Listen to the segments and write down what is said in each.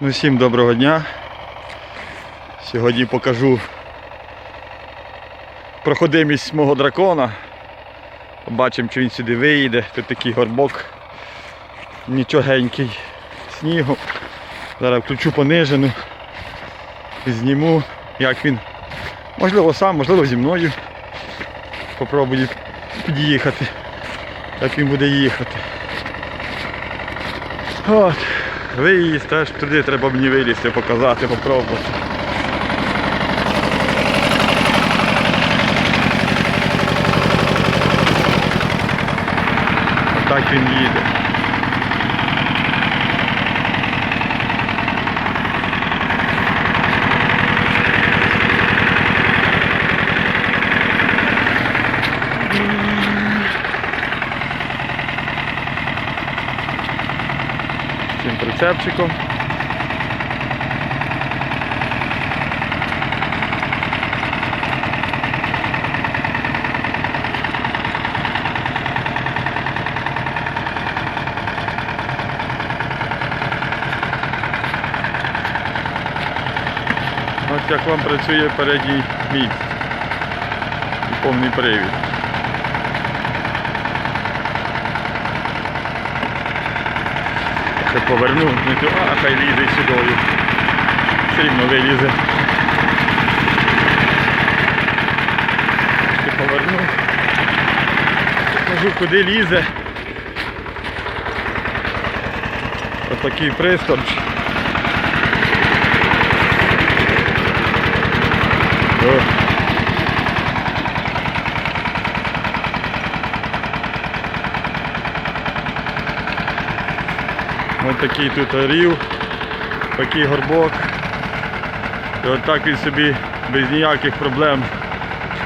Ну, всім доброго дня. Сьогодні покажу проходимість мого дракона. Побачимо, чи він сюди виїде. Тут такий горбок нічогенький снігу. Зараз включу понижену зніму, як він. Можливо сам, можливо зі мною. Попробую під'їхати. Як він буде їхати. От. Виїзд, теж туди треба мені вилізти, показати, попробувати. Так він їде. Прицепчиком. Ось як вам працює передній міст і повний привід. Ще поверну, не то, а хай лізе сюдою. Все рівно вилізе. Ще поверну. Покажу куди лізе. Отакий присторч. О. Ось такий тут орів, такий горбок. І отак він собі без ніяких проблем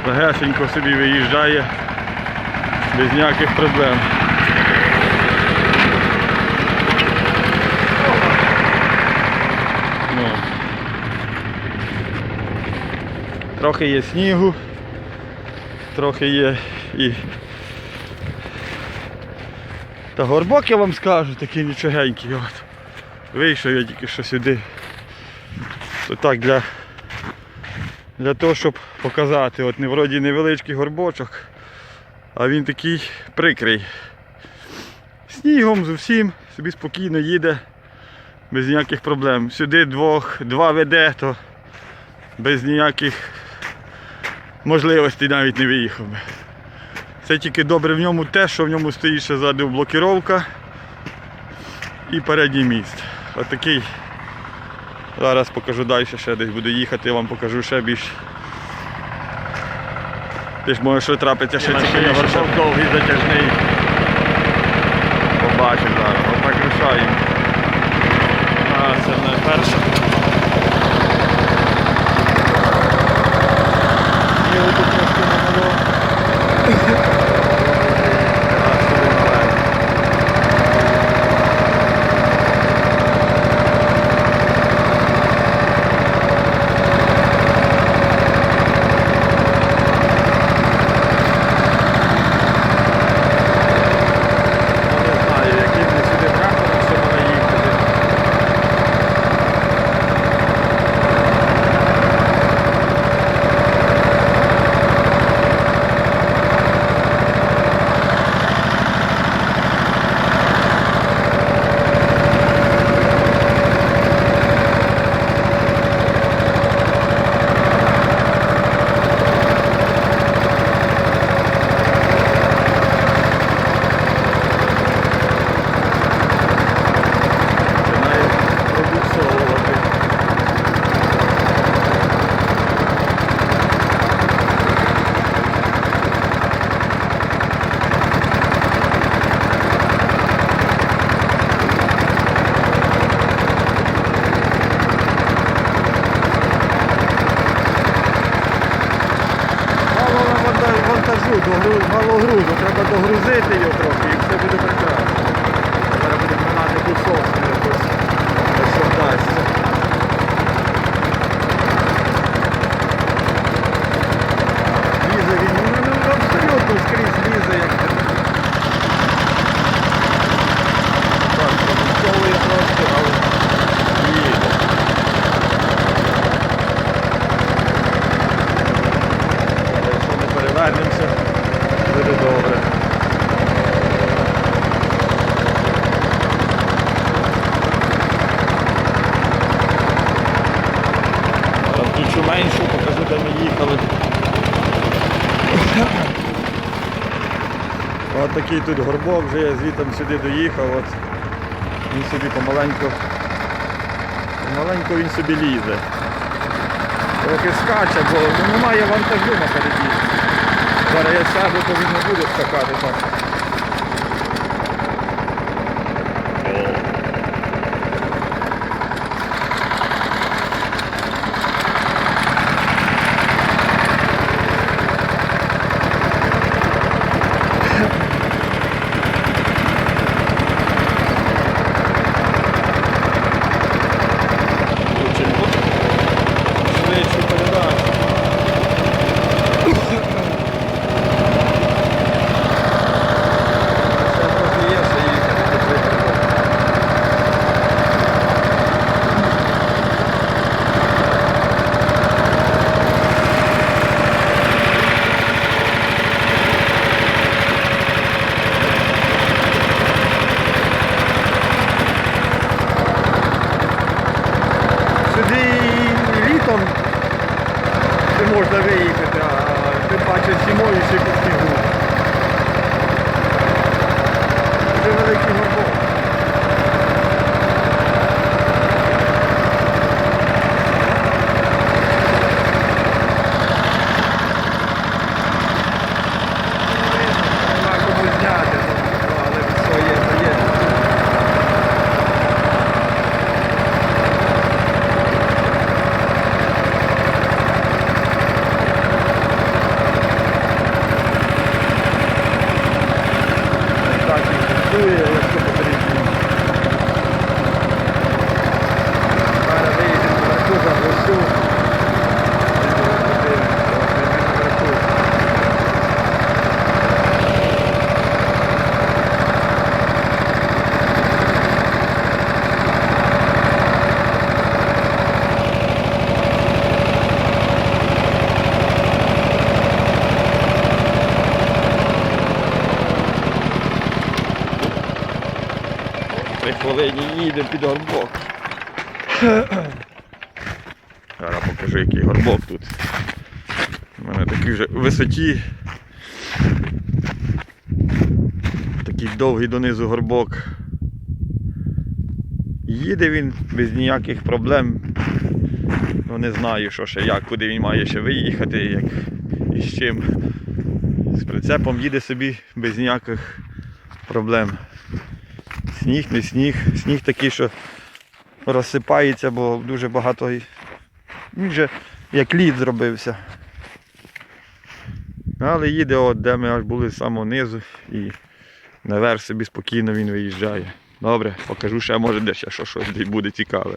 легесенько собі виїжджає, без ніяких проблем. Ну. Трохи є снігу, трохи є і та горбок я вам скажу, такий нічогенький. От. Вийшов я тільки що сюди. То так для, для того, щоб показати. От не вроді невеличкий горбочок, а він такий прикрий. Снігом з усім, собі спокійно їде, без ніяких проблем. Сюди двох, два веде, то без ніяких можливостей навіть не виїхав би. Це тільки добре в ньому те, що в ньому стоїть ще ззаду блокіровка і передній міст. Отакий. Зараз покажу далі, ще десь буду їхати, я вам покажу ще більш. Ти ж може що трапиться ще тільки на горшок довгий затяжний. Побачиш зараз, отак рішаємо. А, це не тут трошки намало. Не знаю, яким ми сюди трактором ще мали їхати. починає пробуксовувати. Мало на ванта- вантажу, до гру- мало грузу, треба догрузити його трохи і все буде прекрасно. Зараз будемо гнати кусок якось, якщо вдасться. Лізе він, ну, ну, ну, абсолютно скрізь лізе, як так, пробуксовує трошки, але їде. Їхали. От такий тут горбок, вже я звітом сюди доїхав. От. Він собі помаленьку, помаленьку він собі лізе. Трохи скаче, бо ну, немає вантажу на переді. Зараз я сяду, то він не буде скакати так. Очень швидше передачу. Це трохи є, що їхати по цей горбок. Сюди і літом не можна виїхати, а тим паче зимою ще під снігу. Це великий горбок. Нема кому зняти, ну, але все є, то є. Так, Три хвилині їде під горбок. Зараз покажу, який горбок тут. У мене такий вже висоті. Такий довгий донизу горбок. Їде він без ніяких проблем. Ну не знаю, що ще, як, куди він має ще виїхати, як і з чим. З прицепом їде собі без ніяких проблем. Сніг, не сніг. Сніг такий, що розсипається, бо дуже багато. Він вже як лід зробився. Але їде, от, де ми аж були з самого низу і наверх собі спокійно він виїжджає. Добре, покажу ще, може де ще що, щось буде цікаве.